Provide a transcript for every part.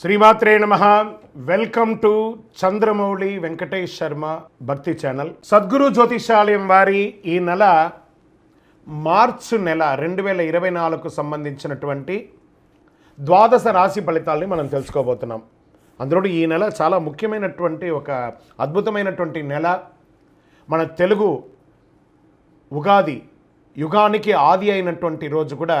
శ్రీమాత్రే నమ. Welcome to Chandramouli Venkatesh Sharma భక్తి ఛానల్. సద్గురు జ్యోతిషాలయం వారి ఈ నెల మార్చు నెల రెండు వేల ఇరవై నాలుగుకు సంబంధించినటువంటి ద్వాదశ రాశి ఫలితాలని మనం తెలుసుకోబోతున్నాం. అందులో ఈ నెల చాలా ముఖ్యమైనటువంటి ఒక అద్భుతమైనటువంటి నెల. మన తెలుగు ఉగాది యుగానికి ఆది అయినటువంటి రోజు కూడా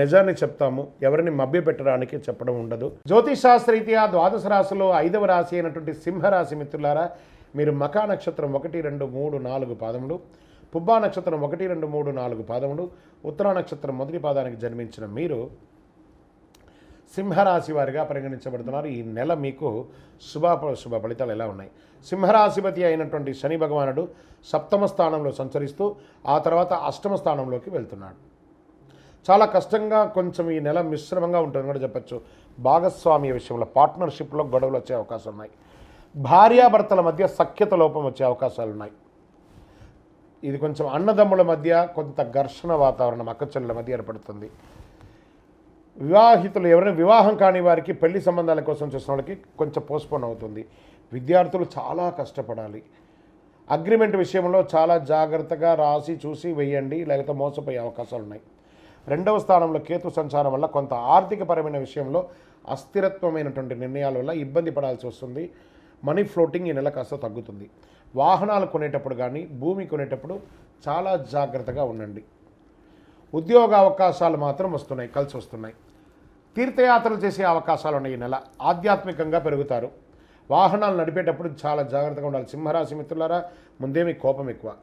నిజాన్ని చెప్తాము ఎవరిని మభ్యపెట్టడానికి చెప్పడం ఉండదు. జ్యోతిషాస్త్రరీత్యా ద్వాదశ రాశిలో ఐదవ రాశి అయినటువంటి సింహరాశి మిత్రులారా మీరు మకా నక్షత్రం ఒకటి రెండు మూడు నాలుగు పాదములు పుబ్బా నక్షత్రం ఒకటి రెండు మూడు నాలుగు పాదములు ఉత్తరా నక్షత్రం మొదటి పాదానికి జన్మించిన మీరు సింహరాశి వారిగా పరిగణించబడుతున్నారు. ఈ నెల మీకు శుభ శుభ ఫలితాలు ఎలా ఉన్నాయి? సింహరాశిపతి అయినటువంటి శని భగవానుడు సప్తమ స్థానంలో సంచరిస్తూ ఆ తర్వాత అష్టమ స్థానంలోకి వెళ్తున్నాడు. చాలా కష్టంగా కొంచెం ఈ నెల మిశ్రమంగా ఉంటుందని కూడా చెప్పచ్చు. భాగస్వామ్య విషయంలో పార్ట్నర్షిప్లో గొడవలు వచ్చే అవకాశం ఉన్నాయి భార్యాభర్తల మధ్య సఖ్యత లోపం వచ్చే అవకాశాలు ఉన్నాయి ఇది కొంచెం అన్నదమ్ముల మధ్య కొంత ఘర్షణ వాతావరణం అక్కచెల్లెల మధ్య ఏర్పడుతుంది. వివాహితులు ఎవరైనా వివాహం కాని వారికి పెళ్ళి సంబంధాల కోసం చూసిన వాళ్ళకి కొంచెం పోస్ట్పోన్ అవుతుంది. విద్యార్థులు చాలా కష్టపడాలి. అగ్రిమెంట్ విషయంలో చాలా జాగ్రత్తగా రాసి చూసి వేయండి లేకపోతే మోసపోయే అవకాశాలు ఉన్నాయి రెండవ స్థానంలో కేతు సంచారం వల్ల కొంత ఆర్థికపరమైన విషయంలో అస్థిరత్వమైనటువంటి నిర్ణయాల వల్ల ఇబ్బంది పడాల్సి వస్తుంది. మనీ ఫ్లోటింగ్ ఈ నెల కాస్త తగ్గుతుంది. వాహనాలు కొనేటప్పుడు కానీ భూమి కొనేటప్పుడు చాలా జాగ్రత్తగా ఉండండి. ఉద్యోగ అవకాశాలు మాత్రం వస్తున్నాయి కలిసి వస్తున్నాయి. తీర్థయాత్రలు చేసే అవకాశాలు ఉన్నాయి ఈ నెల. ఆధ్యాత్మికంగా పెరుగుతారు. వాహనాలు నడిపేటప్పుడు చాలా జాగ్రత్తగా ఉండాలి. సింహరాశి మిత్రులారా ముందేమి కోపం ఎక్కువ.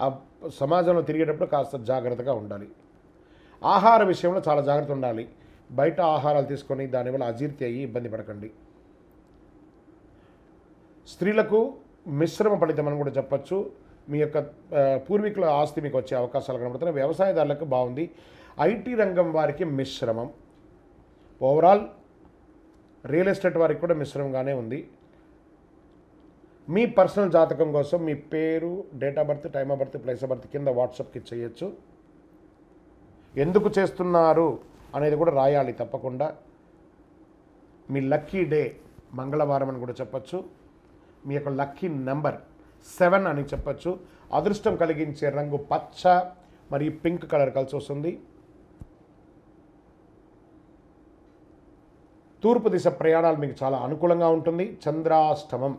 ఆ సమాజంలో తిరిగేటప్పుడు కాస్త జాగ్రత్తగా ఉండాలి. ఆహార విషయంలో చాలా జాగ్రత్త ఉండాలి. బయట ఆహారాలు తీసుకొని దానివల్ల అజీర్తి అయ్యి ఇబ్బంది పడకండి. స్త్రీలకు మిశ్రమ ఫలితం అని కూడా చెప్పచ్చు. మీ యొక్క పూర్వీకుల ఆస్తి మీకు వచ్చే అవకాశాలు కనబడుతున్నాయి. వ్యవసాయదారులకు బాగుంది. ఐటీ రంగం వారికి మిశ్రమం. ఓవరాల్ రియల్ ఎస్టేట్ వారికి కూడా మిశ్రమంగానే ఉంది. మీ పర్సనల్ జాతకం కోసం మీ పేరు date of birth time of birth place of birth కింద వాట్సాప్కి చేయొచ్చు. ఎందుకు చేస్తున్నారు అనేది కూడా రాయాలి తప్పకుండా. మీ లక్కీ డే మంగళవారం అని కూడా చెప్పచ్చు. మీ యొక్క లక్కీ నెంబర్ సెవెన్ అని చెప్పచ్చు. అదృష్టం కలిగించే రంగు పచ్చ మరియు పింక్ కలర్ కలిసి వస్తుంది. తూర్పు దిశ ప్రయాణాలు మీకు చాలా అనుకూలంగా ఉంటుంది. చంద్రాష్టమం.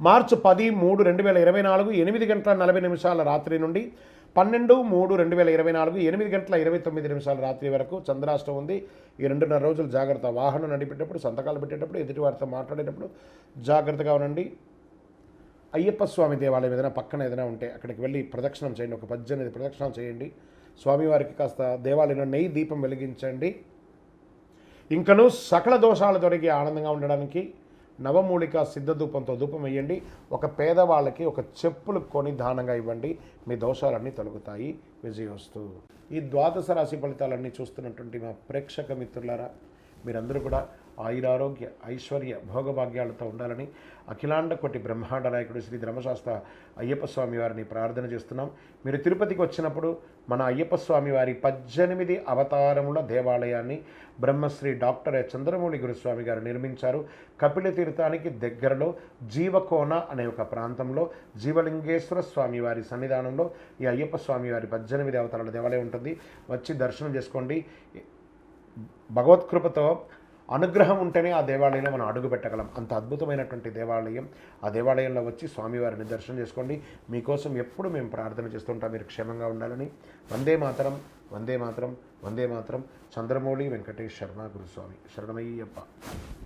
మార్చి పది మూడు రెండు వేల ఇరవై నాలుగు ఎనిమిది గంటల నలభై నిమిషాల రాత్రి నుండి పన్నెండు మూడు రెండు వేల ఇరవై నాలుగు ఎనిమిది గంటల ఇరవై తొమ్మిది నిమిషాల రాత్రి వరకు చంద్రాష్టం ఉంది. ఈ రెండున్నర రోజులు జాగ్రత్త వాహనం నడిపేటప్పుడు సంతకాలు పెట్టేటప్పుడు ఎదుటివారితో మాట్లాడేటప్పుడు జాగ్రత్తగా ఉండండి. అయ్యప్ప స్వామి దేవాలయం ఏదైనా పక్కన ఏదైనా ఉంటే అక్కడికి వెళ్ళి ప్రదక్షిణం చేయండి. ఒక పద్దెనిమిది ప్రదక్షిణం చేయండి. స్వామివారికి కాస్త దేవాలయంలో నెయ్యి దీపం వెలిగించండి. ఇంకను సకల దోషాలు తొలగి ఆనందంగా ఉండడానికి నవమూలిక సిద్ధధూపంతో ధూపం వేయండి. ఒక పేదవాళ్ళకి ఒక చెప్పులు కొని దానంగా ఇవ్వండి. మీ దోషాలన్నీ తొలగుతాయి. విజయోస్తు ఈ ద్వాదశ రాశి ఫలితాలన్నీ చూస్తున్నటువంటి మా ప్రేక్షక మిత్రులారా మీరందరూ కూడా ఆయురారోగ్య ఐశ్వర్య భోగభాగ్యాలతో ఉండాలని అఖిలాండ కోటి బ్రహ్మాండ నాయకుడు శ్రీ ధర్మశాస్త్ర అయ్యప్ప స్వామి వారిని ప్రార్థన చేస్తున్నాం. మీరు తిరుపతికి వచ్చినప్పుడు మన అయ్యప్ప స్వామి వారి పద్దెనిమిది అవతారముల దేవాలయాన్ని బ్రహ్మశ్రీ డాక్టర్ చంద్రమౌళి గురుస్వామి గారు నిర్మించారు. కపిల తీర్థానికి దగ్గరలో జీవకోన అనే ఒక ప్రాంతంలో జీవలింగేశ్వర స్వామి వారి సన్నిధానంలో ఈ అయ్యప్ప స్వామి వారి పద్దెనిమిది అవతారాల దేవాలయం ఉంటుంది. వచ్చి దర్శనం చేసుకోండి. భగవత్కృపతో అనుగ్రహం ఉంటేనే ఆ దేవాలయంలో మనం అడుగు పెట్టగలం. అంత అద్భుతమైనటువంటి దేవాలయం. ఆ దేవాలయంలో వచ్చి స్వామివారిని దర్శనం చేసుకోండి. మీకోసం ఎప్పుడు మేము ప్రార్థన చేస్తుంటాం. మీరు క్షేమంగా ఉండాలని. వందే మాతరం వందే మాతరం వందే మాతరం. చంద్రమౌళి వెంకటేష్ శర్మ గురుస్వామి. శరణమయ్యప్ప.